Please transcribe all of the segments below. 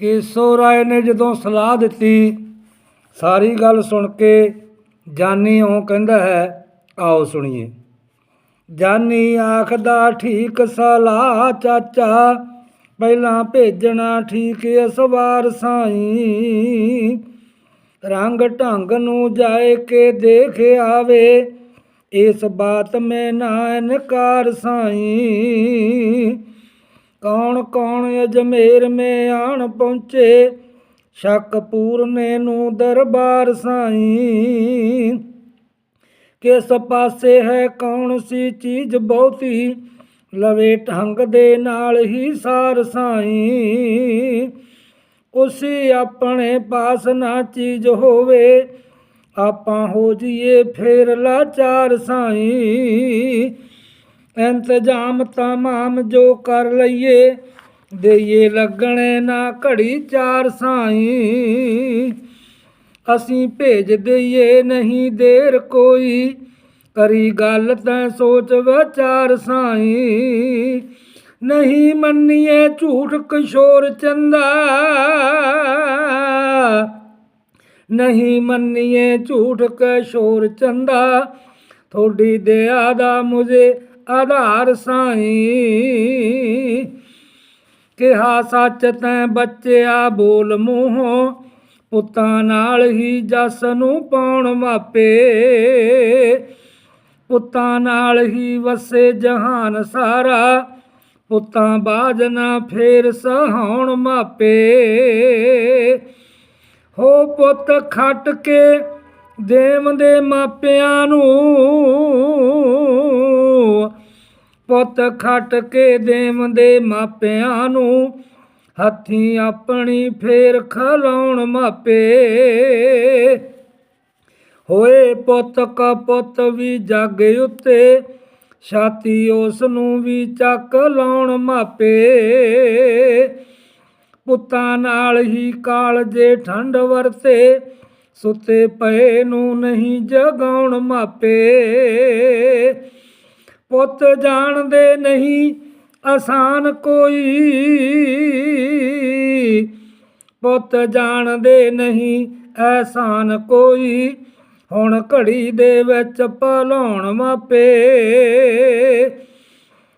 ਕੇਸੋ ਰਾਏ ਨੇ ਜਦੋਂ ਸਲਾਹ ਦਿੱਤੀ, ਸਾਰੀ ਗੱਲ ਸੁਣ ਕੇ ਜਾਨੀ ਉਹ ਕਹਿੰਦਾ ਹੈ, ਆਓ ਸੁਣੀਏ। ਜਾਨੀ ਆਖਦਾ, ਠੀਕ ਸਲਾਹ ਚਾਚਾ, ਪਹਿਲਾਂ ਭੇਜਣਾ ਠੀਕ ਇਸ ਵਾਰ ਸਾਈਂ। ਰੰਗ ਢੰਗ ਨੂੰ ਜਾਏ ਕੇ ਦੇਖ ਆਵੇ, ਇਸ ਬਾਤ ਮੈਂ ਨਾ ਇਨਕਾਰ ਸਾਈਂ। ਕੌਣ ਕੌਣ ਅਜਮੇਰ ਮੇ ਆਣ ਪਹੁੰਚੇ? ਸ਼ੱਕ ਪੂਰਨੇ ਨੂੰ ਦਰਬਾਰ ਸਾਈਂ। ਕਿਸ ਪਾਸੇ ਹੈ, ਕੌਣ ਸੀ ਚੀਜ਼ ਬਹੁਤੀ? ਲਵੇ ਢੰਗ ਦੇ ਨਾਲ ਹੀ ਸਾਰ ਸਾਈਂ। ਉਸੇ ਆਪਣੇ ਪਾਸ ਨਾ ਚੀਜ਼ ਹੋਵੇ, ਆਪਾਂ ਹੋ ਜੀਏ ਫੇਰ ਲਾਚਾਰ ਸਾਈਂ। ਇੰਤਜ਼ਾਮ ਤਮਾਮ ਜੋ ਕਰ ਲਈਏ, ਦੇਈਏ ਲੱਗਣੇ ਨਾ ਘੜੀ ਚਾਰ ਸਾਈ। ਅਸੀਂ ਭੇਜ ਦਈਏ ਨਹੀਂ ਦੇਰ ਕੋਈ, ਕਰੀ ਗੱਲ ਤੈਂ ਸੋਚ ਵਿਚਾਰ ਸਾਈ। ਨਹੀਂ ਮੰਨੀਏ ਝੂਠ ਕਿਸ਼ੋਰ ਚੰਦਾ, ਨਹੀਂ ਮੰਨੀਏ ਝੂਠ ਕਿਸ਼ੋਰ ਚੰਦਾ। ਥੋੜੀ ਦਇਆ ਦਾ ਮੁਝੇ ਆਧਾਰ ਸਾਈ। ਕਿਹਾ, ਸੱਚ ਤੈਂ ਬੱਚਿਆ, ਬੋਲ ਮੂੰਹੋਂ। ਪੁੱਤਾਂ ਨਾਲ ਹੀ ਜਸ ਨੂੰ ਪਾਉਣ ਮਾਪੇ। ਪੁੱਤਾਂ ਨਾਲ ਹੀ ਵਸੇ ਜਹਾਨ ਸਾਰਾ। ਪੁੱਤਾਂ ਬਾਜ ਨਾ ਫੇਰ ਸਹਾਉਣ ਮਾਪੇ। ਹੋ ਪੁੱਤ ਖੱਟ ਕੇ ਦੇਵ ਦੇ ਮਾਪਿਆਂ ਨੂੰ। ਪੁੱਤ ਖੱਟ ਕੇ ਦੇਵਦੇ ਮਾਪਿਆਂ ਨੂੰ, ਹੱਥੀ ਆਪਣੀ ਫੇਰ ਖਲਾਉਣ ਮਾਪੇ। ਹੋਏ ਪੁੱਤ ਕਾ ਪੁੱਤ ਵੀ ਜੱਗ ਉੱਤੇ, ਛਾਤੀ ਉਸ ਨੂੰ ਵੀ ਚੱਕ ਲਾਉਣ ਮਾਪੇ। ਪੁੱਤਾਂ ਨਾਲ ਹੀ ਕਾਲਜੇ ਠੰਡ ਵਰਤੇ, ਸੁੱਤੇ ਪਏ ਨੂੰ ਨਹੀਂ ਜਗਾਉਣ ਮਾਪੇ। ਪੁੱਤ ਜਾਣਦੇ ਨਹੀਂ ਆਸਾਨ ਕੋਈ। ਪੁੱਤ ਜਾਣਦੇ ਨਹੀਂ ਐਸਾਨ ਕੋਈ। ਹੁਣ ਘੜੀ ਦੇ ਵਿੱਚ ਭਲਾਉਣ ਮਾਪੇ।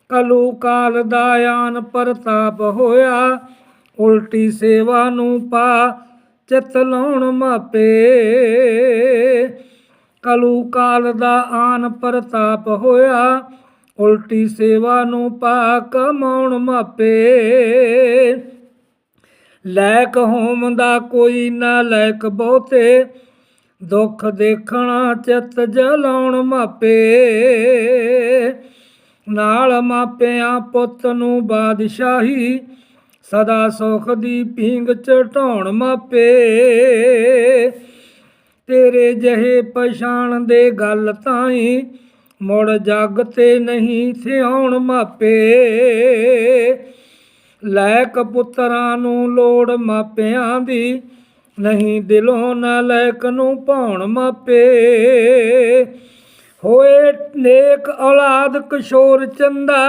ਕਲੂ ਕਾਲ ਦਾ ਆਨ ਪ੍ਰਤਾਪ ਹੋਇਆ, ਉਲਟੀ ਸੇਵਾ ਨੂੰ ਪਾ, ਚਿਤ ਲਾਉਣ ਮਾਪੇ। ਕਲੂ ਕਾਲ ਦਾ ਆਨ ਪ੍ਰਤਾਪ ਹੋਇਆ, ਉਲਟੀ ਸੇਵਾ ਨੂੰ ਪਾ ਕਮਾਉਣ ਮਾਪੇ। ਲੈਕ ਹੋਮ ਦਾ ਕੋਈ ਨਾ ਲੈਕ ਬਹੁਤੇ, ਦੁੱਖ ਦੇਖਣਾ ਚਿੱਤ ਜਲਾਉਣ ਮਾਪੇ। ਨਾਲ ਮਾਪਿਆਂ ਪੁੱਤ ਨੂੰ ਬਾਦਸ਼ਾਹੀ, ਸਦਾ ਸੁਖ ਦੀ ਪੀਂਗ ਚਟਾਉਣ ਮਾਪੇ। ਤੇਰੇ ਜਹੇ ਪਛਾਣ ਦੇ ਗੱਲ ਤਾਈ ਮੁੜ ਜੱਗ ਤੇ ਨਹੀਂ ਥਿਆਉਣ ਮਾਪੇ। ਲੈਕ ਪੁੱਤਰਾਂ ਨੂੰ ਲੋੜ ਮਾਪਿਆਂ ਦੀ, ਨਹੀਂ ਦਿਲੋਂ ਨਾ ਲੈਕ ਨੂੰ ਪਾਉਣ ਮਾਪੇ। ਹੋਏ ਨੇਕ ਔਲਾਦ ਕਿਸ਼ੋਰ ਚੰਦਾ,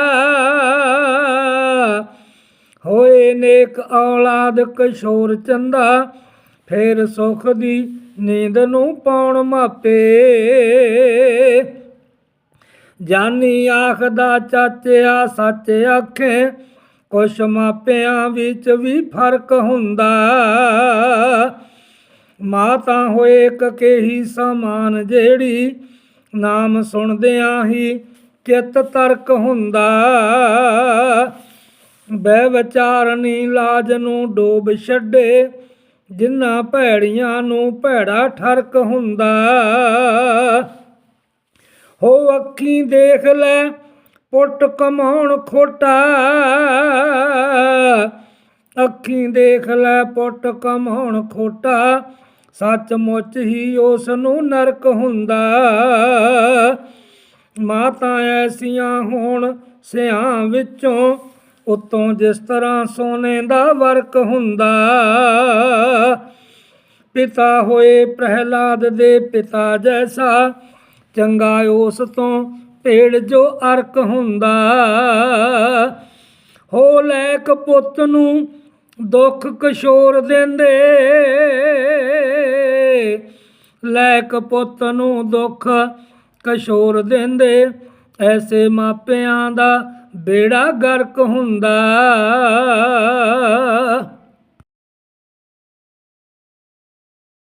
ਹੋਏ ਨੇਕ ਔਲਾਦ ਕਿਸ਼ੋਰ ਚੰਦਾ, ਫੇਰ ਸੁਖ ਦੀ ਨੀਂਦ ਨੂੰ ਪਾਉਣ ਮਾਪੇ। ਜਾਨੀ ਆਖਦਾ ਚਾਚਿਆ, ਸੱਚ ਆਖੇ, ਕੁਛ ਮਾਪਿਆਂ ਵਿੱਚ ਵੀ ਫ਼ਰਕ ਹੁੰਦਾ। ਮਾਤਾ ਹੋਏ ਕਕੇ ਹੀ ਸਮਾਨ ਜਿਹੜੀ ਨਾਮ ਸੁਣਦਿਆਂ ਹੀ ਚਿੱਤ ਤਰਕ ਹੁੰਦਾ। ਬੈ ਵਿਚਾਰਨੀ ਲਾਜ ਨੂੰ ਡੋਬ ਛੱਡੇ ਜਿਨ੍ਹਾਂ ਭੈੜੀਆਂ ਨੂੰ ਭੈੜਾ ਠਰਕ ਹੁੰਦਾ। ਹੋ ਅੱਖੀਂ ਦੇਖ ਲੈ, ਪੁੱਟ ਕਮਾਉਣ ਖੋਟਾ। ਅੱਖੀਂ ਦੇਖ ਲੈ, ਪੁੱਟ ਕਮਾਉਣ ਖੋਟਾ। ਸੱਚਮੁੱਚ ਹੀ ਉਸ ਨੂੰ ਨਰਕ ਹੁੰਦਾ। ਮਾਤਾ ਐਸੀਆਂ ਹੋਣ ਸਿਆਂ ਵਿੱਚੋਂ ਉਤੋਂ ਜਿਸ ਤਰ੍ਹਾਂ ਸੋਨੇ ਦਾ ਵਰਕ ਹੁੰਦਾ, ਪਿਤਾ ਹੋਏ ਪ੍ਰਹਿਲਾਦ ਦੇ ਪਿਤਾ ਜੈਸਾ, ਚੰਗਾ ਉਸ ਤੋਂ ਭੇੜ ਜੋ ਅਰਕ ਹੁੰਦਾ। ਹੋ ਲੈਕ ਪੁੱਤ ਨੂੰ ਦੁੱਖ ਕਿਸ਼ੋਰ ਦਿੰਦੇ ਲੈਕ ਪੁੱਤ ਨੂੰ ਦੁੱਖ ਕਿਸ਼ੋਰ ਦਿੰਦੇ। ਐਸੇ ਮਾਪਿਆਂ ਦਾ ਬੇੜਾ ਗਰਕ ਹੁੰਦਾ।